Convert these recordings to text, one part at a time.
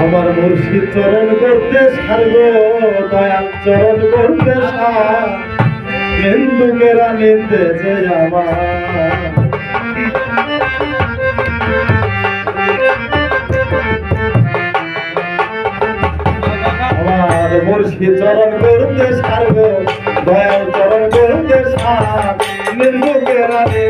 আমার মুর্শিদ চরণ করতে সার্গ দয়াল চরণ করতে হিন্দু হিন্দুকেরা নিতে যে আমার। আমার চরণ করতে সার্গ দয়াল চরণ করতে সার হিন্দুকেরা নিতে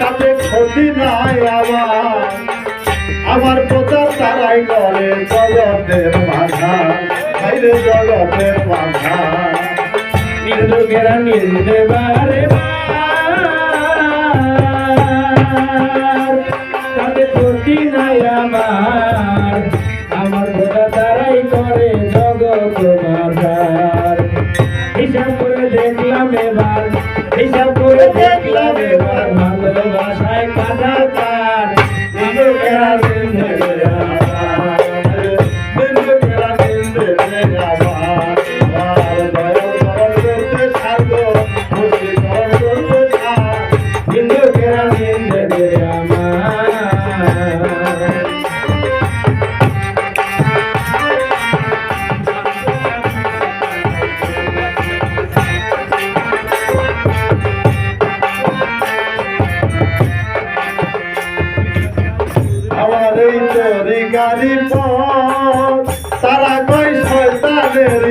তাতে ক্ষতি নাই আমার। আমার প্রচার তারাই করে জগতের মাথা বাইরে জগতের মাথা নিন্দুকেরা নিন্দে বারে বারে করে দেখলাম এবার হিসাব করে দেখলাম এবার ভালোবাসায় কাঁদা এই চোরি গাড়ি তারা কই শয়তানের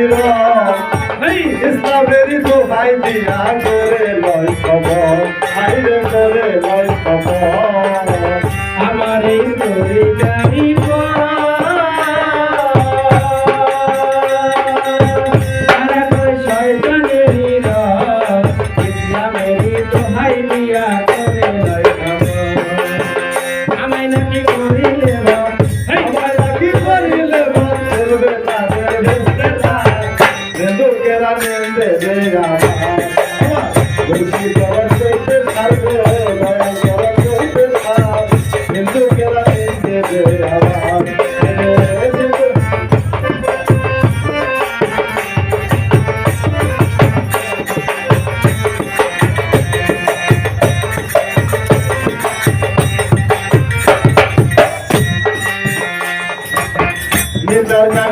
ইসলামের দোহাই দিয়া করে লয়।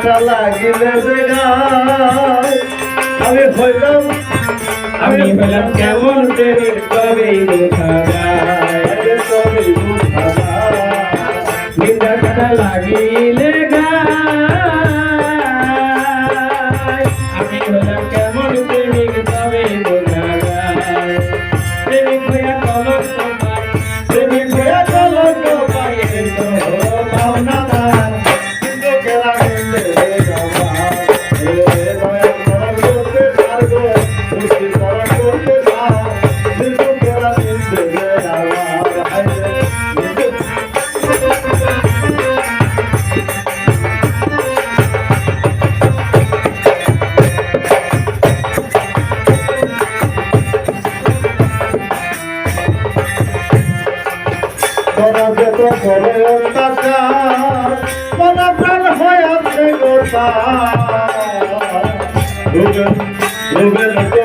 কাটা লাগিলে আমি হইলাম আমি হইলাম কেমন দেবে তবে বোঝা যায়। লাগিলে গায়। আমি হইলাম রুবেল তো